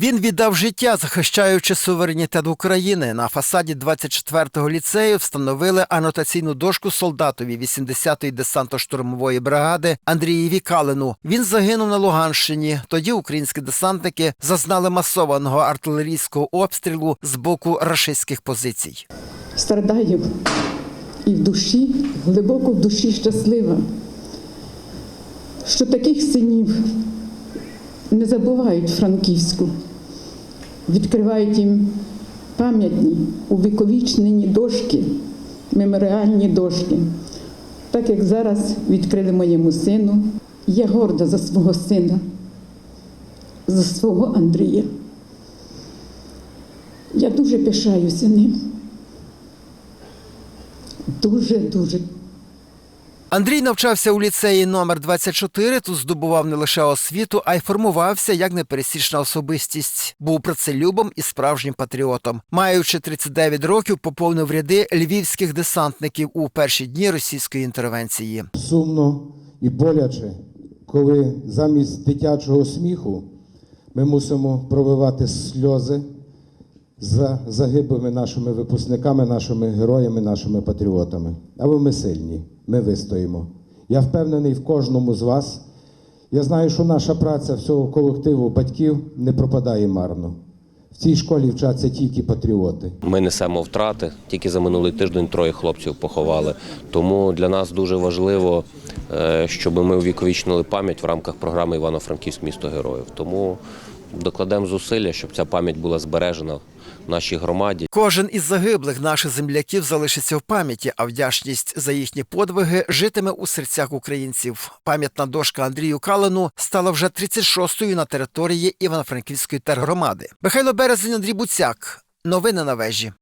Він віддав життя, захищаючи суверенітет України. На фасаді 24-го ліцею встановили анотаційну дошку солдатові 80-ї десантно-штурмової бригади Андрієві Калину. Він загинув на Луганщині. Тоді українські десантники зазнали масованого артилерійського обстрілу з боку рашистських позицій. страдаю і в душі, глибоко в душі щаслива, що таких синів не забувають Франківську, відкривають їм пам'ятні, увіковічнені дошки, меморіальні дошки. Так як зараз відкрили моєму сину, я горда за свого сина, за свого Андрія. Я дуже пишаюся ним. Дуже дуже Андрій навчався у ліцеї номер 24 Тут здобував не лише освіту, а й формувався як непересічна особистість. Був працелюбом і справжнім патріотом. Маючи 39 років, поповнив ряди львівських десантників у перші дні російської інтервенції. Сумно і боляче, коли замість дитячого сміху ми мусимо проливати сльози за загиблими нашими випускниками, нашими героями, нашими патріотами. Але ми сильні, ми вистоїмо. Я впевнений в кожному з вас. Я знаю, що наша праця всього колективу батьків не пропадає марно. В цій школі вчаться тільки патріоти. Ми несемо втрати. Тільки за минулий тиждень троє хлопців поховали. Тому для нас дуже важливо, е, щоб ми увіковічнили пам'ять в рамках програми Івано-Франківськ місто героїв. Тому докладемо зусилля, щоб ця пам'ять була збережена в нашій громаді. Кожен із загиблих наших земляків залишиться в пам'яті, а вдячність за їхні подвиги житиме у серцях українців. Пам'ятна дошка Андрію Калину стала вже 36-ю на території Івано-Франківської тергромади. Михайло Березень, Андрій Буцяк. Новини на вежі.